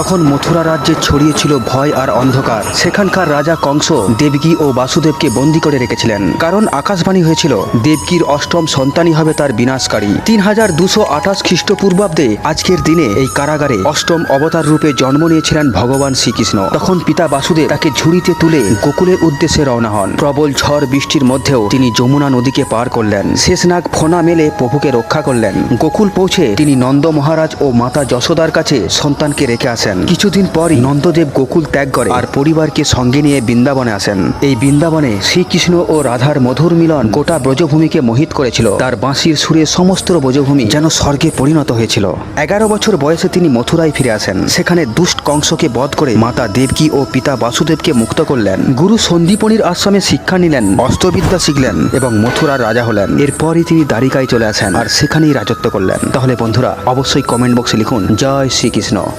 তখন মথুরা রাজ্যে ছড়িয়েছিল ভয় আর অন্ধকার। সেখানকার রাজা কংস, দেবকী ও বাসুদেবকে বন্দী করে রেখেছিলেন। কারণ আকাশবাণী হয়েছিল, দেবকীর অষ্টম সন্তানই হবে তার বিনাশকারী। তিন হাজার দুশো আঠাশ খ্রিস্টপূর্বাব্দে আজকের দিনে এই কারাগারে অষ্টম অবতার রূপে জন্ম নিয়েছিলেন ভগবান শ্রীকৃষ্ণ। তখন পিতা বাসুদেব তাকে ঝুড়িতে তুলে গোকুলের উদ্দেশ্যে রওনা হন। প্রবল ঝড় বৃষ্টির মধ্যেও তিনি যমুনা নদীকে পার করলেন। শেষনাগ ফোনা মেলে প্রভুকে রক্ষা করলেন। গোকুল পৌঁছে তিনি নন্দ মহারাজ ও মাতা যশোদার কাছে সন্তানকে রেখে আসেন। কিছুদিন পরই নন্দদেব গোকুল ত্যাগ করে আর পরিবারকে সঙ্গে নিয়ে বৃন্দাবনে আসেন। এই বৃন্দাবনে শ্রীকৃষ্ণ ও রাধার মধুর মিলন গোটা ব্রজভূমিকে মোহিত করেছিল। তার বাঁশির সুরে সমস্ত ব্রজভূমি যেন স্বর্গে পরিণত হয়েছিল। এগারো বছর বয়সে তিনি মথুরায় ফিরে আসেন। সেখানে দুষ্ট কংসকে বধ করে মাতা দেবকী ও পিতা বাসুদেবকে মুক্ত করলেন। গুরু সন্দীপনির আশ্রমে শিক্ষা নিলেন, অস্ত্রবিদ্যা শিখলেন এবং মথুরার রাজা হলেন। এরপরই তিনি দ্বারিকায় চলে আসেন আর সেখানেই রাজত্ব করলেন। তাহলে বন্ধুরা, অবশ্যই কমেন্ট বক্সে লিখুন, জয় শ্রীকৃষ্ণ।